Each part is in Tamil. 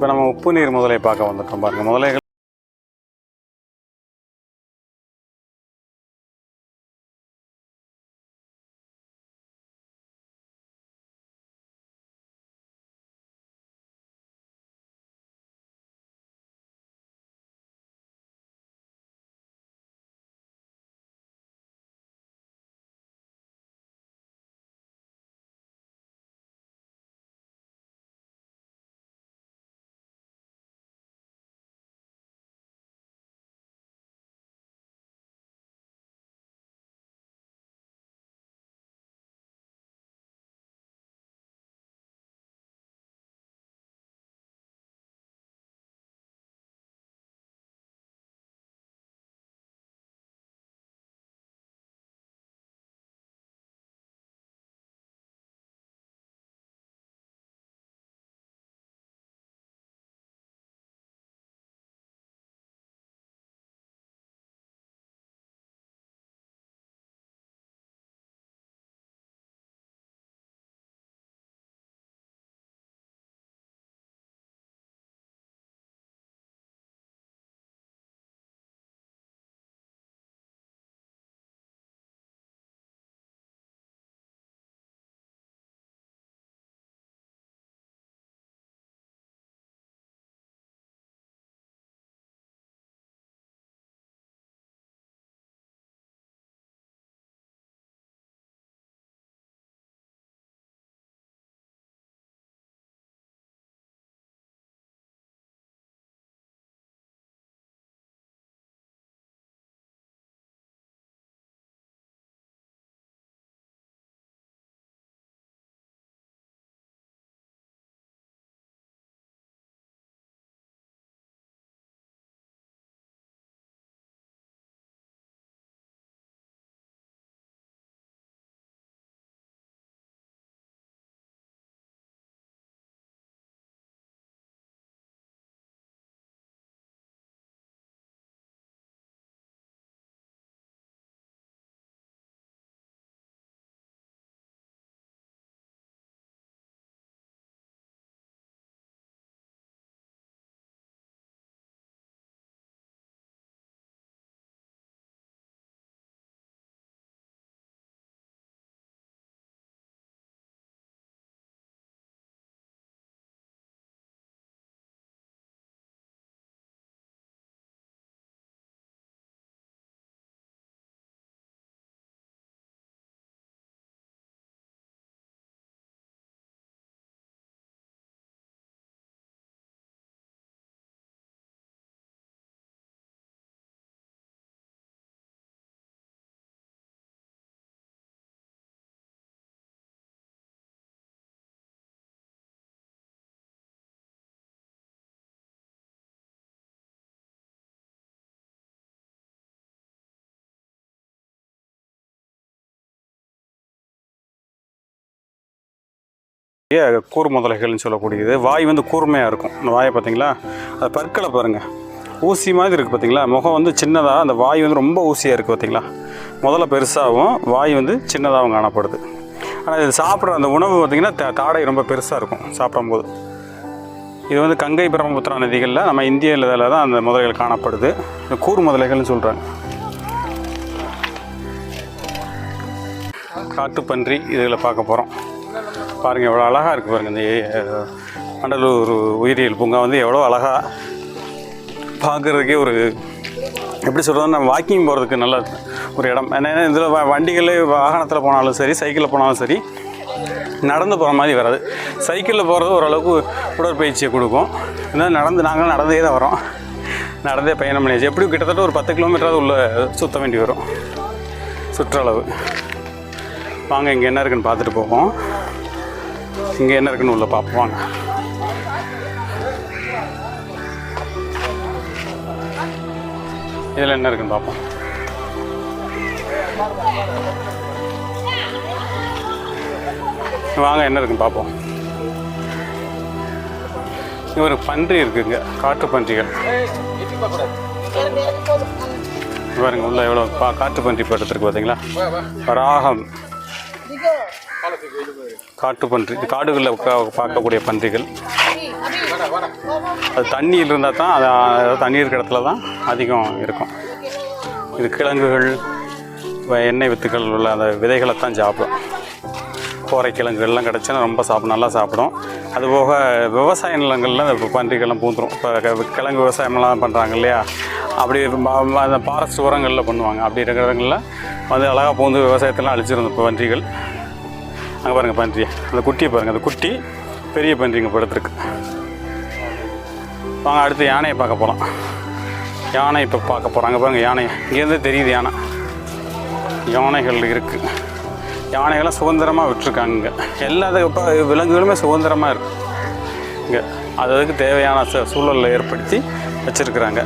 இப்போ நம்ம உப்பு நீர் முதலை பார்க்க வந்துட்டோம் பாருங்கள் முதலைகள் கூர் முதலைகள்னு சொல்லக்கூடியது. வாய் வந்து கூர்மையாக இருக்கும். இந்த வாயை பார்த்தீங்களா? அது பற்களை பாருங்கள் ஊசி மாதிரி இருக்குது பார்த்தீங்களா? முகம் வந்து சின்னதாக அந்த வாய் வந்து ரொம்ப ஊசியாக இருக்குது பார்த்தீங்களா? முதல்ல பெருசாகவும் வாய் வந்து சின்னதாகவும் காணப்படுது. ஆனால் இது சாப்பிட்ற அந்த உணவு பார்த்திங்கன்னா தாடை ரொம்ப பெருசாக இருக்கும் சாப்பிடும்போது. இது வந்து கங்கை பிரம்மபுத்திரா நதிகளில் நம்ம இந்தியாவில் இதில் தான் அந்த முதலைகள் காணப்படுது. இந்த கூர் முதலைகள்னு சொல்கிறாங்க காட்டுப்பன்றி இதில் பார்க்க போகிறோம் பாருங்கள் எவ்வளோ அழகாக இருக்குது பாருங்கள் இந்த வண்டலூர் உயிரியல் பூங்கா வந்து எவ்வளோ அழகாக பார்க்குறதுக்கே ஒரு எப்படி சொல்கிறதுனா நம்ம வாக்கிங் போகிறதுக்கு நல்ல ஒரு இடம். ஏன்னா இதில் வண்டிகளில் வாகனத்தில் போனாலும் சரி சைக்கிளில் போனாலும் சரி நடந்து போகிற மாதிரி வராது. சைக்கிளில் போகிறது ஓரளவுக்கு உடற்பயிற்சியை கொடுக்கும். இருந்தாலும் நடந்து நாங்களும் நடந்தே தான் வரோம். நடந்தே பயணம் பண்ணியாச்சு. எப்படியும் கிட்டத்தட்ட ஒரு பத்து கிலோமீட்டராவது உள்ள சுற்ற வேண்டி வரும். சுற்றளவு. வாங்க இங்கே என்ன இருக்குன்னு பார்த்துட்டு போவோம். இங்கே என்ன இருக்குன்னு உள்ள பார்ப்போம் வாங்க. இதில் என்ன இருக்குன்னு பார்ப்போம் வாங்க என்ன இருக்குன்னு பார்ப்போம் இங்கே ஒரு பன்றி இருக்குங்க காட்டு பன்றிகள். பாருங்க உள்ள எவ்வளோ பா காட்டு பன்றி படுத்துருக்கு பார்த்தீங்களா ராகம் காட்டு பன்றி. இது காடுகளில் பார்க்கக்கூடிய பன்றிகள். அது தண்ணியில் இருந்தால் தான் அது தண்ணி இருக்கிற இடத்துல தான் அதிகம் இருக்கும். இது கிழங்குகள் எண்ணெய் வித்துக்கள் உள்ள அந்த விதைகளை தான் சாப்பிடும். கோரை கிழங்குகள்லாம் கிடச்சுன்னா ரொம்ப சாப்பிடும் நல்லா சாப்பிடும். அதுபோக விவசாய நிலங்களில் அந்த பன்றிகள்லாம் பூந்துடும் இப்போ கிழங்கு விவசாயம்லாம் பண்ணுறாங்க இல்லையா? அப்படி அந்த பாரஸ்ட் உரங்களில் பண்ணுவாங்க. அப்படி இருக்கிறவங்களில் வந்து அழகாக பூந்து விவசாயத்தெல்லாம் அழிச்சிருந்த இப்போ பன்றிகள். அங்கே பாருங்கள் பன்றி. அந்த குட்டியை பாருங்கள் அந்த குட்டி பெரிய பன்றிங்க படுத்துருக்கு. வாங்க அடுத்து யானையை பார்க்க போகலாம் யானை இப்போ பார்க்க போகிறாங்க பாருங்க யானை. இங்கேருந்து தெரியுது யானை. யானைகள் இருக்குது யானைகள்லாம் சுதந்திரமாக விட்டுருக்காங்க இங்கே. எல்லா இப்போ விலங்குகளுமே சுதந்திரமாக இருக்குது இங்கே. அது அதுக்கு தேவையான சூழலில் ஏற்படுத்தி வச்சுருக்குறாங்க.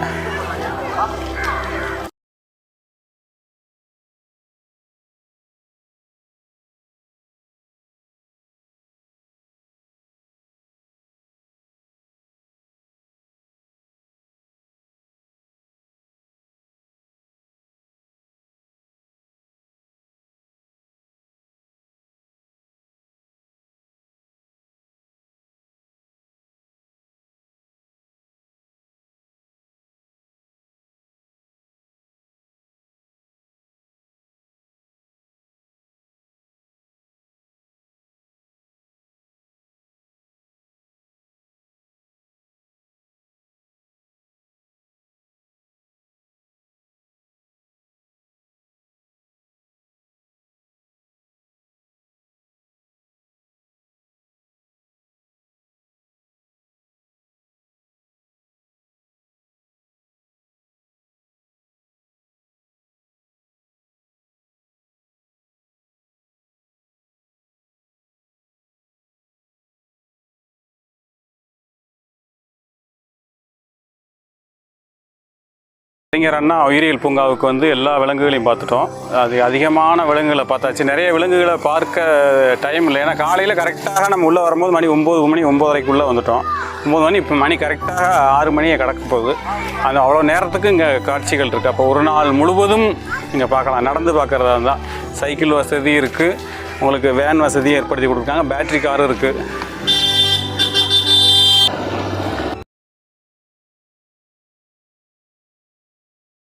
கலைஞர் அண்ணா உயிரியல் பூங்காவுக்கு வந்து எல்லா விலங்குகளையும் பார்த்துட்டோம். அது அதிகமான விலங்குகளை பார்த்தாச்சு. நிறைய விலங்குகளை பார்க்க டைம் இல்லை. ஏன்னா காலையில் கரெக்டாக நம்ம உள்ளே வரும்போது மணி ஒம்பது மணி ஒம்பதரைக்குள்ளே வந்துட்டோம். ஒம்பது மணி இப்போ மணி கரெக்டாக ஆறு மணியை கடக்க போகுது. அது அவ்வளோ நேரத்துக்கு இங்கே காட்சிகள் இருக்குது அப்போ ஒரு நாள் முழுவதும் இங்கே பார்க்கலாம். நடந்து பார்க்குறதா இருந்தால் சைக்கிள் வசதி இருக்குது உங்களுக்கு வேன் வசதியும் ஏற்படுத்தி கொடுத்துருக்காங்க பேட்ரி காரும் இருக்குது